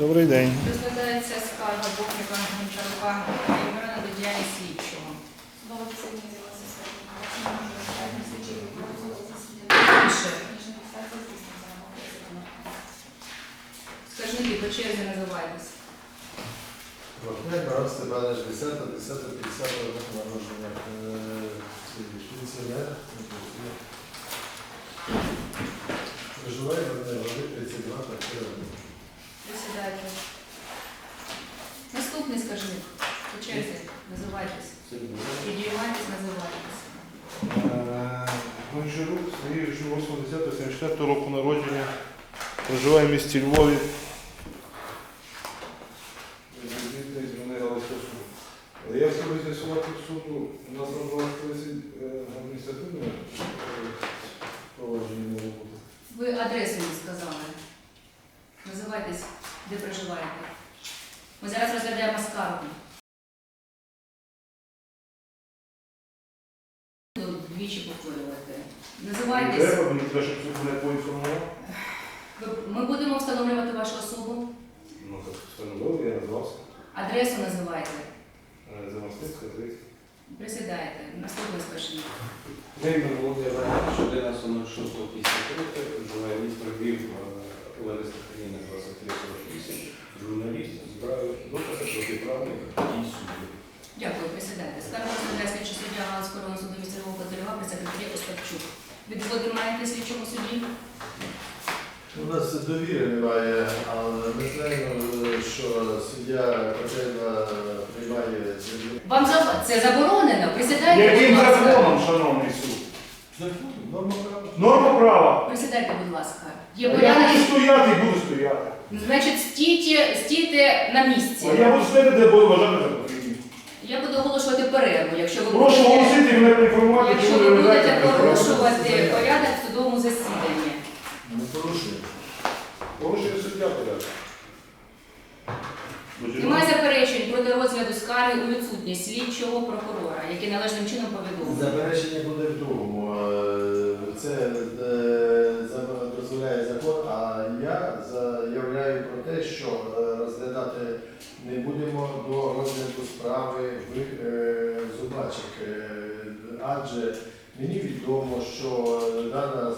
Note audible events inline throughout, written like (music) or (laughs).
Добрий день. Розглядається скарга Бохніка Гончарука Євгена до діяльність слідчого. Скажіть, по черзі називайтесь. Вахняк Марат Степанович, 10, 10, 50 років народження. Пенсіонер. Проживає в Одній 32, квартира 1. Присідайте. Наступний скажіть. По черзі називайтесь. Підіймайтесь, називайтесь. Гончарук Сергій 80 року народження. Проживає в місті Львові. Суд. Я хотів з'ясувати в суду, у нас набралось 30 адміністративне провадження роботи. Ви адресу не сказали. Називайтесь, де проживаєте. Ми зараз розглядаємо скаргу. Двічі повторювати. Називайтесь. Треба, мені треба, щоб суд мене поінформував. Ми будемо встановлювати вашу особу. Ну так встановили, я назвався. Адресу називайте. Е, Замостицька, 30. Присідайте. Наступний скажіть. Гейман Володимир Іванович, 11.06.53, проживає місто Львів, Відводи маєте слідчому суді? У нас довіри немає, але ми знаємо, що суддя Котельна приймає ці Вам за- це заборонено? Присідайте, Яким будь ласка. законом, шановний суд? Норма права. Норма права. Присідайте, будь ласка. Є Я порядок. буду стояти і буду стояти. Значить, стійте, стійте на місці. А я буду стояти, де буду вважати за потрібне. Я буду оголошувати перерву, якщо ви Прошу будете, якщо ви ви будете порушувати порядок в судовому засіданні. Не порушує. Порушує суддя порядок. Немає заперечень проти розгляду скарги у відсутність слідчого прокурора, який належним чином повідомив. Заперечення буде в другому. Відомо, що дане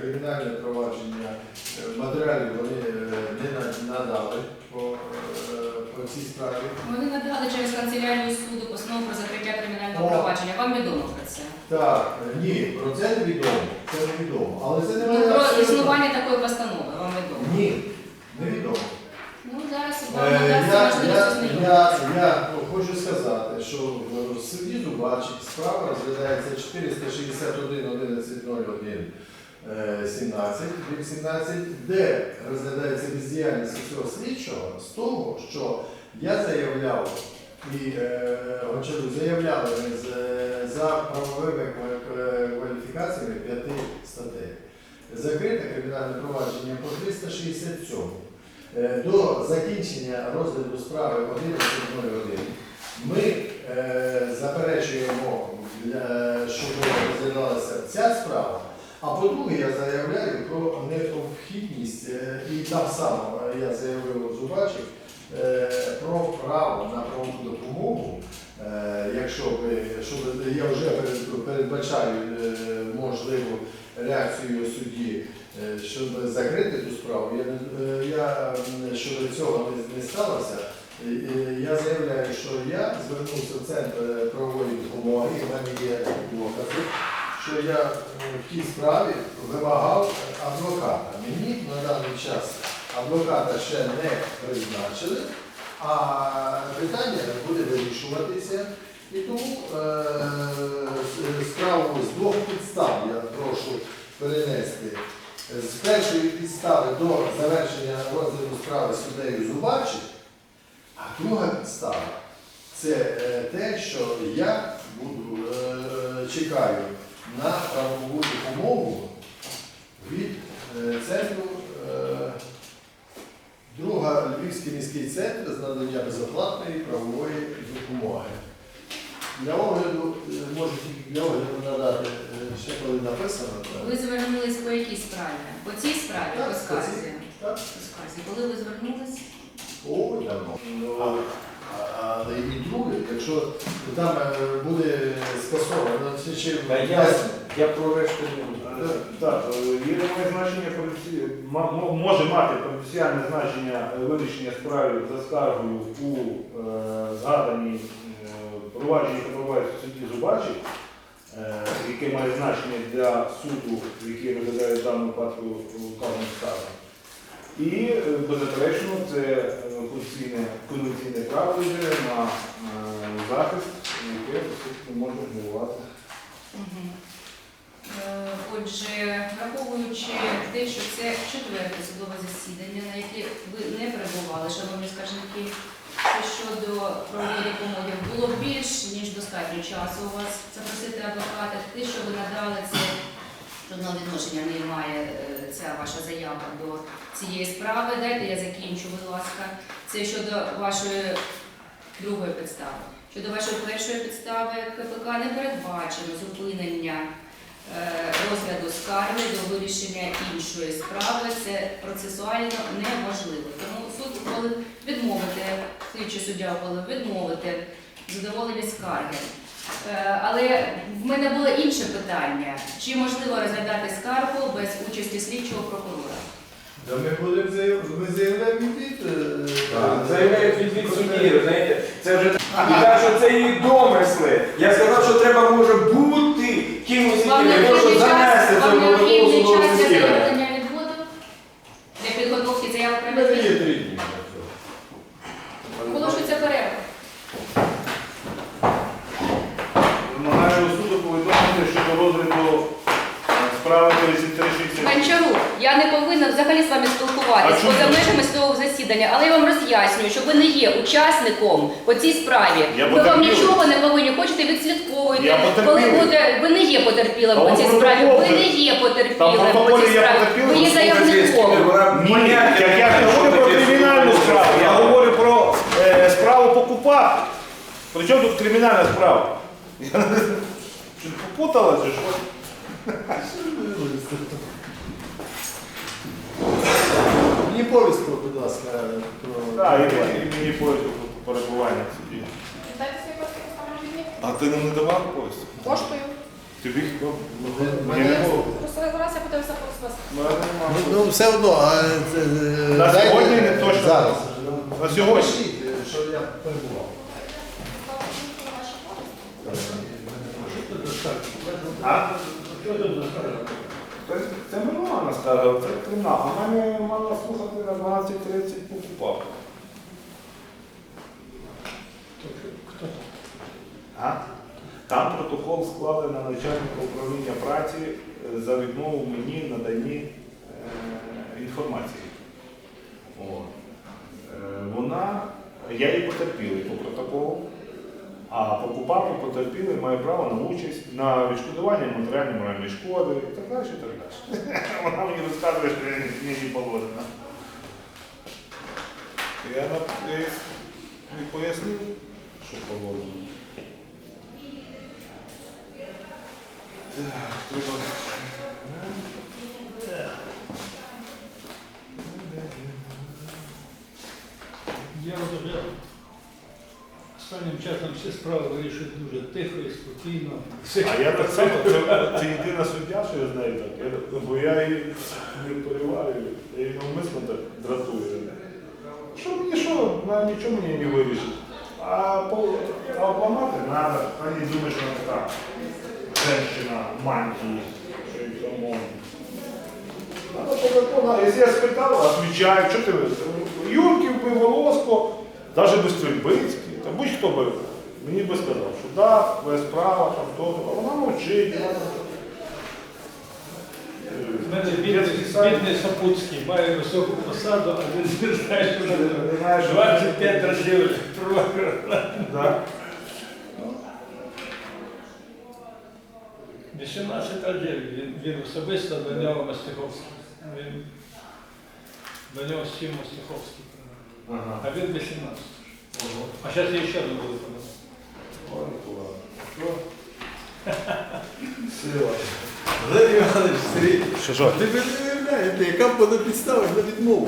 кримінальне провадження е, матеріалів вони е, не надали по, е, по цій справі. Вони надали через канцелярію суду постанову про закриття кримінального О. провадження. Вам відомо про це? Так, ні, про це не відомо. Це не відомо. Але це не Ну, має про абсолютно- існування такої постанови вам відомо. Ні, не відомо. Ну зараз вам Е, надасться я, можливість я, ознайомитися. я, я хочу сказати, що в суді Дубачик справа розглядається 461 1101 17 17, де розглядається бездіяльність цього слідчого з того, що я заявляв і е, Гончарук заявляли е, за правовими кваліфікаціями п'яти статей. Закрите кримінальне провадження по 367. Е, До закінчення розгляду справи 11.01 ми е, заперечуємо, щоб розглядалася ця справа, а по-друге, я заявляю про необхідність, е, і там само е, я заявив Зубачик, е, про право на правову допомогу, е, якщо щоб я вже передбачаю е, можливу реакцію судді, е, щоб закрити ту справу, я, е, я щоб цього не, сталося, е, е, я заявляю, що я звернувся в центр правової допомоги, в мене є докази, що я в тій справі вимагав адвоката. Мені на даний час адвоката ще не призначили, а питання буде вирішуватися. І тому е, справу з двох підстав я прошу перенести. З першої підстави до завершення розгляду справи суддею Зубачик, а друга підстава це е, те, що я буду е, чекаю на правову допомогу від е, центру. Друга Львівський міський центр з надання безоплатної правової допомоги. Для огляду, можу тільки для огляду надати, ще коли написано. то- Ви звернулись по якій справі? По цій справі, Так, по по скарзі? Так. у скарзі. Коли ви звернулись? Ой, давно. Ну, Але і друге, якщо там е, буде скасовано, це ще Та я, я про решту не Е, знаю. Так, е, є має значення поліці- може мати потенціальне значення е, вирішення справи за скаргою у е, згаданій е, провадженні, яке проваджується в суді Зубачі, е, яке має значення для суду, який розглядає в даному випадку вказану скаргу. І е, беззаперечно це е, конституційне право йде на е, захист, яке може відбувати. Е, Отже, враховуючи те, що це четверте судове засідання, на яке ви не перебували, шановні скаржники, що щодо правової допомоги було більш ніж достатньо часу у вас запросити адвоката. Те, що жодного відношення не має е, ця ваша заява до цієї справи. Дайте я закінчу, будь ласка. Це щодо вашої другої підстави. Щодо вашої першої підстави, КПК не передбачено зупинення е, розгляду скарги до вирішення іншої справи. Це процесуально неможливо. Тому суд ухвалив відмовити, слідчий суддя ухвалив відмовити задоволені скарги. Е, Але в мене було інше питання: чи можливо розглядати скаргу без участі слідчого прокурора? Да ми будемо заяв... ми заявляємо від е, Заявляють від від судді, знаєте, це вже і так, що це її домисли. Я сказав, що треба може бути кимось, Вам яким, для того, щоб необхідний занести час, це вам необхідний час для засідання. заявлення відводу? Для підготовки заяви У про мене є відвід? три дні. Оголошується перерва. Вимагаю у суду повідомити щодо розгляду е, справи 3360. Гончарук, я не повинна взагалі з вами А спілкуватися чому? поза межами судового засідання, але я вам роз'яснюю, що ви не є учасником по цій справі. Я Ми вам потерпілий. нічого не повинні, хочете відслідковуйте. Я Коли потерпілий. буде, ви не є потерпілим Та по цій справі. Ви не є Та в потерпілим по протоколі цій я справі. потерпілий, Ви є заявником. Ні, я, я не говорю про кримінальну справу, я говорю про е, справу по купах. Причому тут кримінальна справа? Я не- Що попутала що? Мені повістку, будь ласка, про... Так, і, і мені повістку про перебування в суді. Дайте свої паспорт громадяні. А ти нам не давав повістку? Поштою. Тобі? Мене- Мені не було. Просто зараз я подивився по вас. Мене нема. Ну, ну, все одно, а це, е, На дайте- сьогодні не точно. Зараз. На сьогодні. Пишіть, е, що я перебував. А? Це, це нормально скажу, це кримінал. А мене мала слухати на 12.30 покупав. А? Там протокол склали на начальника управління праці е, за відмову мені наданні е, інформації. О. Е, вона, я її потерпілий по протоколу, а покупав і потерпілий має право на участь, на відшкодування матеріальної моральної шкоди і так далі. І так далі. (laughs) Вона мені розказує, що я не- мені положено. Я я не пояснив, що положено. Я вважаю, останнім часом всі справи вирішують дуже тихо і спокійно. А я так само, це, це єдина суддя, що я знаю так. Я, бо я її не переварюю, я її навмисно так дратую. Що мені що, вона нічого мені не вирішить. А, по, а обламати треба, вони думають, що вона така женщина в мантії, що можна. Надо якщо я спитав, відповідаю, що ти Юрків би Волоско, навіть без Стрільбицький, будь-хто би мені би сказав, що да, твоя справа, там то, а вона мовчить. вона мене е, бідний, Сапуцький має високу посаду, а він не знає, що що 25 разів провокував. 18 разів він, він особисто до нього Мастиховський. Він, до нього сім Мастиховський. Ага. А він 18. А сейчас я ще одну буду помогать. Ой, ладно. Сила. Валерій Іванович, Сергій, Що, що? ви не уявляєте, яка буде підстава на відмову?